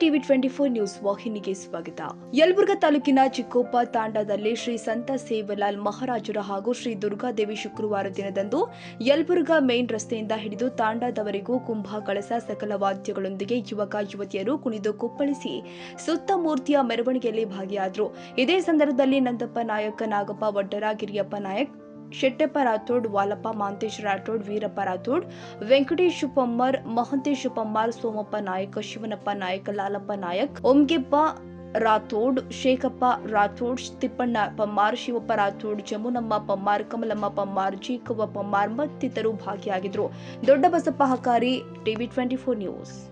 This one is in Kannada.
ಟಿವಿ ಟ್ವೆಂಟಿ ಫೋರ್ ನ್ಯೂಸ್ ವಾಹಿನಿಗೆ ಸ್ವಾಗತ. ಯಲಬುರ್ಗಾ ತಾಲೂಕಿನ ಚಿಕ್ಕೋಪ ತಾಂಡಾದಲ್ಲಿ ಶ್ರೀ ಸಂತ ಸೇವಲಾಲ್ ಮಹಾರಾಜರ ಹಾಗೂ ಶ್ರೀ ದುರ್ಗಾದೇವಿ ಶುಕ್ರವಾರ ದಿನದಂದು ಯಲಬುರ್ಗಾ ಮೇನ್ ರಸ್ತೆಯಿಂದ ಹಿಡಿದು ತಾಂಡಾದವರೆಗೂ ಕುಂಭ ಕಳಸ ಸಕಲ ವಾದ್ಯಗಳೊಂದಿಗೆ ಯುವಕ ಯುವತಿಯರು ಕುಣಿದು ಕುಪ್ಪಳಿಸಿ ಸುತ್ತ ಮೂರ್ತಿಯ ಮೆರವಣಿಗೆಯಲ್ಲಿ ಭಾಗಿಯಾದರು. ಇದೇ ಸಂದರ್ಭದಲ್ಲಿ ನಂದಪ್ಪ ನಾಯಕ ನಾಗಪ್ಪ ವಡ್ಡರ ಗಿರಿಯಪ್ಪ ನಾಯಕ್ ಶೆಟ್ಟೆಪ್ಪ ರಾಥೋಡ್, ವಾಲಪ್ಪ, ಮಾಂತೇಶ್ ರಾಥೋಡ್, ವೀರಪ್ಪ ರಾಥೋಡ್, ವೆಂಕಟೇಶ್ ಪಮ್ಮರ್ ಮಹಂತೇಶ್ ಪಮ್ಮಾರ್ ಸೋಮಪ್ಪ ನಾಯಕ್, ಶಿವನಪ್ಪ ನಾಯಕ್, ಲಾಲಪ್ಪ ನಾಯಕ್, ಓಂಗೆಪ್ಪ ರಾಥೋಡ್, ಶೇಖಪ್ಪ ರಾಥೋಡ್, ತಿಪ್ಪಣ್ಣ ಪಮ್ಮಾರ್, ಶಿವಪ್ಪ ರಾಥೋಡ್, ಜಮುನಮ್ಮ ಪಮ್ಮಾರ್, ಕಮಲಮ್ಮ ಪಮ್ಮಾರ್, ಜೀಕವ್ವ ಪಮ್ಮಾರ್ ಮತ್ತಿತರರು ಭಾಗಿಯಾಗಿದ್ರು. ದೊಡ್ಡ Basappa Hakari, TV twenty four news.